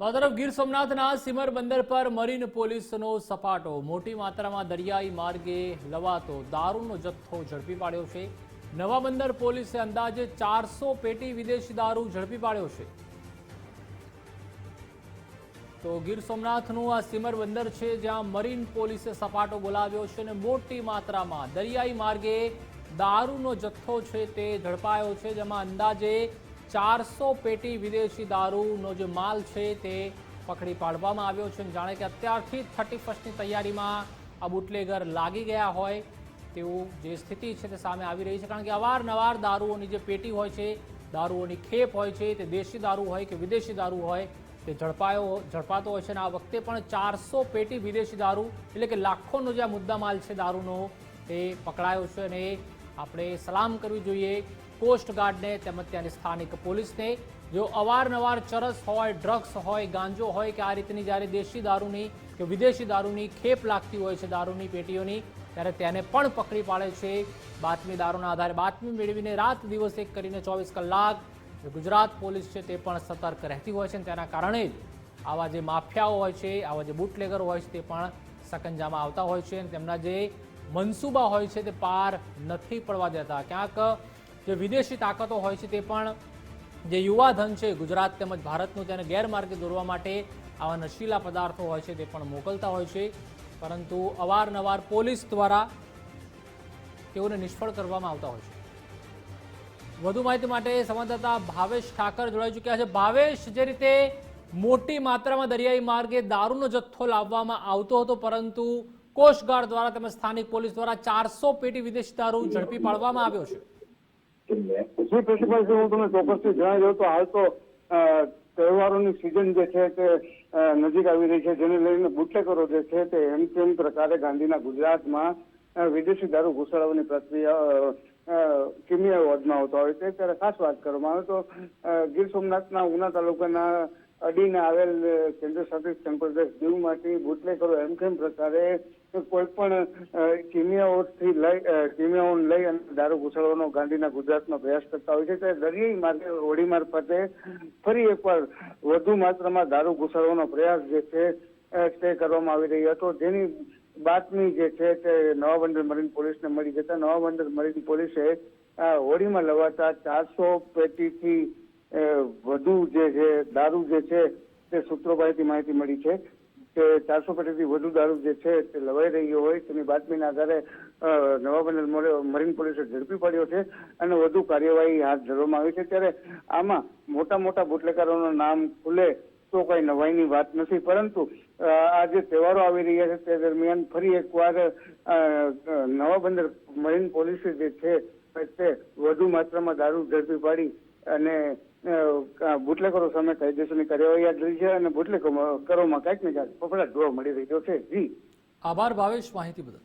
તો આ તરફ ગીર સોમનાથના સિમર બંદર પર મરીન પોલીસનો સપાટો. મોટી માત્રામાં દરિયાઈ માર્ગે લવાતો દારૂનો જથ્થો ઝડપી પાડ્યો છે. નવા બંદર પોલીસે અંદાજે ચારસો પેટી વિદેશી દારૂ ઝડપી પાડ્યો છે. તો ગીર સોમનાથનું આ સિમર બંદર છે જ્યાં મરીન પોલીસે સપાટો બોલાવ્યો છે અને મોટી માત્રામાં દરિયાઈ માર્ગે દારૂનો જથ્થો છે તે ઝડપાયો છે, જેમાં અંદાજે ચારસો પેટી વિદેશી દારૂનો જે માલ છે તે પકડી પાડવામાં આવ્યો છે જાણે કે અત્યારથી થર્ટી ફર્સ્ટની તૈયારીમાં આ બુટલેગર લાગી ગયા હોય તેવું જે સ્થિતિ છે તે સામે આવી રહી છે. કારણ કે અવારનવાર દારૂઓની જે પેટી હોય છે, દારૂઓની ખેપ હોય છે, તે દેશી દારૂ હોય કે વિદેશી દારૂ હોય, તે ઝડપાયો, ઝડપાતો હોય છે અને આ વખતે પણ ચારસો પેટી વિદેશી દારૂ એટલે કે લાખોનો જે આ મુદ્દામાલ છે દારૂનો તે પકડાયો છે અને આપણે સલામ કરવી જોઈએ કોસ્ટગાર્ડને તેમજ ત્યાંની સ્થાનિક પોલીસને જો અવારનવાર ચરસ હોય, ડ્રગ્સ હોય, ગાંજો હોય કે આ રીતની જ્યારે દેશી દારૂની કે વિદેશી દારૂની ખેપ લાગતી હોય છે દારૂની પેટીઓની, ત્યારે તેને પણ પકડી પાડે છે. બાતમીદારોના આધારે બાતમી મેળવીને રાત દિવસ એક કરીને ચોવીસ કલાક જે ગુજરાત પોલીસ છે તે પણ સતર્ક રહેતી હોય છે તેના કારણે જ આવા જે માફિયાઓ હોય છે, આવા જે બુટલેગર હોય છે તે પણ સકંજામાં આવતા હોય છે અને તેમના જે મનસૂબા હોય છે તે પાર નથી પડવા દેતા. ક્યાંક જે વિદેશી તાકાતો હોય છે તે પણ જે યુવા ધન છે ગુજરાત તેમજ ભારતનું તેને ગેરમાર્ગે દોરવા માટે આવા નશીલા પદાર્થો હોય છે તે પણ મોકલતા હોય છે. પરંતુ અવારનવાર પોલીસ દ્વારા તેઓને નિષ્ફળ કરવામાં આવતા હોય છે. વધુ માહિતી માટે સંવાદદાતા ભાવેશ ઠાકર જોડાઈ ચૂક્યા છે. ભાવેશ, જે રીતે મોટી માત્રામાં દરિયાઈ માર્ગે દારૂનો જથ્થો લાવવામાં આવતો હતો, પરંતુ કોસ્ટગાર્ડ દ્વારા તેમજ સ્થાનિક પોલીસ દ્વારા ચારસો પેટી વિદેશી દારૂ ઝડપી પાડવામાં આવ્યો છે. જી પ્રિન્સિપાલજી હું તમને ચોક્કસથી જણાવી દઉં તો હાલ તો તહેવારોની સિઝન જે છે તે નજીક આવી રહી છે. જેને લઈને બુટલેકરો જે છે તે એમ તેમ પ્રકારે ગાંધીના ગુજરાતમાં વિદેશી દારૂ ઘુસાડવાની પ્રક્રિયા કિમિયાઓ અજમાવતા હોય છે. ત્યારે ખાસ વાત કરવામાં આવે તો ગીર સોમનાથના ઉના તાલુકાના અડીને આવેલ કેન્દ્ર શાસિત સંપ્રદેશ દીવમાંથી બુટલેકરો એમ કેમ પ્રકારે કોઈ પણ કિમિયાઓથી લઈ કિમિયાઓ લઈ અને દારૂ ઘૂસાડવાનો ગાંધીના ગુજરાતમાં પ્રયાસ કરતા હોય છે ત્યારે દરિયાઈ માર્ગે હોડી મારફતે ફરી એકવાર વધુ માત્રામાં દારૂ ઘુસાડવાનો પ્રયાસ જે છે તે કરવામાં આવી રહ્યો હતો. જેની બાતમી જે છે તે નવા બંદર મરીન પોલીસને મળી જતા નવા બંદર મરીન પોલીસે હોડીમાં લવાતા ચારસો પેટીથી વધુ જે છે, દારૂ જે છે, તે સૂત્રો પાસેથી માહિતી મળી છે કે ચારસો પેટીથી વધુ દારૂ જે છે, તે લવાઈ રહ્યો હોય તેની બાતમીના આધારે નવા બંદર મરીન પોલીસે ઝડપી પાડ્યો છે અને વધુ કાર્યવાહી હાથ ધરવામાં આવી છે. ત્યારે આમાં મોટા મોટા બુટલેકારોનું નામ ખુલે તો કઈ નવાઈની વાત નથી. પરંતુ આ જે તહેવારો આવી રહ્યા છે તે દરમિયાન ફરી એકવાર નવા બંદર મરીન પોલીસે જે છે તે વધુ માત્રામાં દારૂ ઝડપી પાડી અને અ, બુટલેકરો સામે કાયદેસરની કાર્યવાહી હાથ ધરી છે અને બુટલેકરોમાં કાંઈક ને કાંઈક ફફડાટ જોવા મળી રહ્યો છે. જી. આભાર ભાવેશ માહિતી બદલ.